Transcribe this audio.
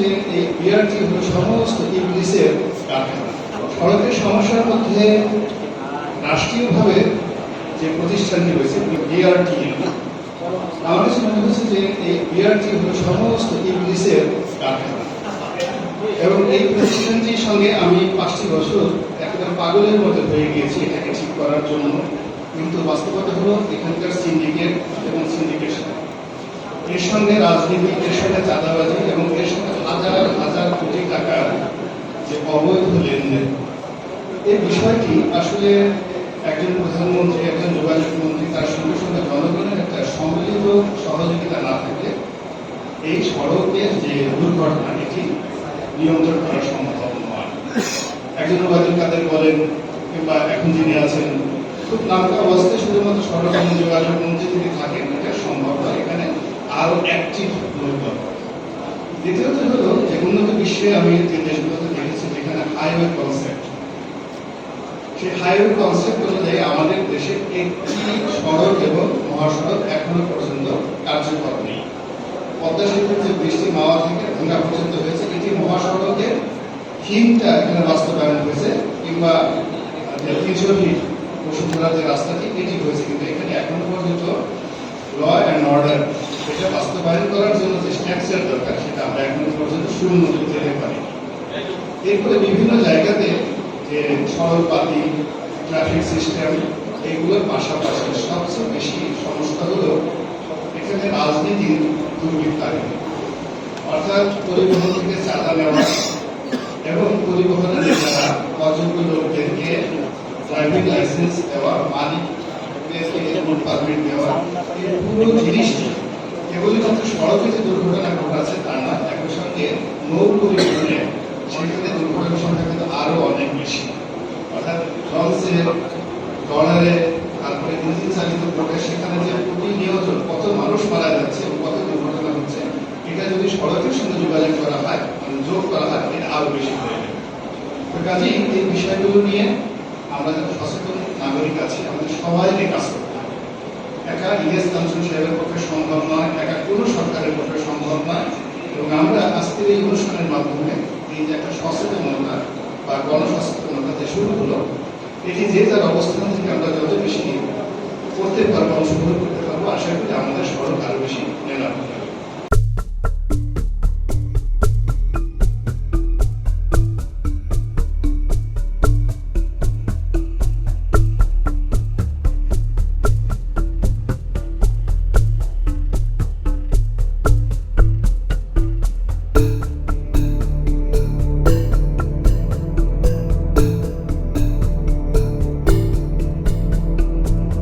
যে এই বিআরটি হলো সমস্ত ইংলিশের সড়কের সমস্যার মধ্যে রাষ্ট্রীয়ভাবে যে প্রতিষ্ঠানটি রয়েছে বিআরটি আমার কাছে মনে হচ্ছে যে এই বিআরটি হলো সমস্ত ইংলিশের এবং এই প্রতিষ্ঠানটির সঙ্গে আমি পাঁচটি বছর একেবারে পাগলের মতো হয়ে গিয়েছি এটাকে ঠিক করার জন্য। কিন্তু বাস্তবতা হলো এখানকার সিন্ডিকেট এবং সিন্ডিকেশন এর সঙ্গে রাজনীতি, এর সঙ্গে চাঁদাবাজি এবং এর সঙ্গে হাজার হাজার কোটি টাকার যে অবৈধ লেনদেন। এই বিষয়টি আসলে একজন প্রধানমন্ত্রী, একজন যোগাযোগ মন্ত্রী তার সঙ্গে সঙ্গে জনগণের একটা সম্মিলিত সহযোগিতা না থাকলে এই সড়কের যে দুর্ঘটনা, এটি নিয়ন্ত্রণ করা সম্ভব নয়। একজন ওবায়দুল কাদের বলেন কিংবা এখন যিনি আছেন, খুব নামকা অবস্থায় শুধুমাত্র সড়ক এবং যোগাযোগ মন্ত্রী যদি থাকেন, এটা সম্ভব নয়। এখানে আরও অ্যাক্টিভ লোক দরকার দ্বিতীয়ত হলো যে উন্নত বিশ্বে আমি যে দেশগুলোতে হাইওয়ে কনসেপ্ট সেই হাইওয়ে কনসেপ্ট অনুযায়ী আমাদের দেশে একটি সড়ক এবং মহাসড়ক এখনও পর্যন্ত কার্যকর নেই। পদ্মা সেতুর যে বৃষ্টি মাওয়া থেকে ঢাকা পর্যন্ত হয়েছে, এটি মহাসড়কের থিমটা এখানে বাস্তবায়ন হয়েছে, কিংবা তিনশো বসুন্ধরা যে রাস্তাটি এটি হয়েছে। কিন্তু এখানে এখনও পর্যন্ত ল অ্যান্ড অর্ডার এটা বাস্তবায়ন করার জন্য যে স্ট্যাকচার দরকার, সেটা আমরা এখনও পর্যন্ত সুন্নত যেতে পারি এরপরে বিভিন্ন জায়গাতে যে সড়কপাতি ট্রাফিক সিস্টেম এগুলোর পাশাপাশি সবচেয়ে বেশি সমস্যা হলো এখানে রাজনীতির দুর্বৃত্তায়ন। অর্থাৎ পরিবহন থেকে চাঁদা নেওয়া এবং পরিবহনের যারা অযোগ্য লোকদেরকে ড্রাইভিং লাইসেন্স দেওয়া রোড পারমিট দেওয়া, এই পুরো জিনিসটি কেবলমাত্র সড়কে যে দুর্ঘটনা ঘটাচ্ছে তা না, একই সঙ্গে নৌ পরিবহনে সেখানে দুর্ঘটনার সংখ্যা কিন্তু আরও অনেক বেশি। অর্থাৎ লঞ্চে ডলারে তারপরে ইঞ্জিন চালিত বোটে সেখানে যে প্রতিনিয়ত কত মানুষ মারা যাচ্ছে এবং কত দুর্ঘটনা হচ্ছে, এটা যদি সড়কের সঙ্গে যোগাযোগ করা হয় মানে যোগ করা হয়, এটা আরও বেশি হয়ে যাবে। কাজেই এই বিষয়গুলো নিয়ে আমরা যারা সচেতন নাগরিক আছি, আমাদের সবাইকে কাজ করতে হবে। একা ইলিয়াস কাঞ্চন সাহেবের পক্ষে সম্ভব নয়, একা কোনো সরকারের পক্ষে সম্ভব নয়। এবং আমরা আজকের এই অনুষ্ঠানের মাধ্যমে এই যে একটা সচেতনতা বা গণসচেতনতা যে শুরু হলো, এটি যে যার অবস্থান থেকে আমরা যত বেশি করতে পারব অংশগ্রহণ করতে পারব, আশা করি আমাদের সড়ক আরও বেশি নেওয়া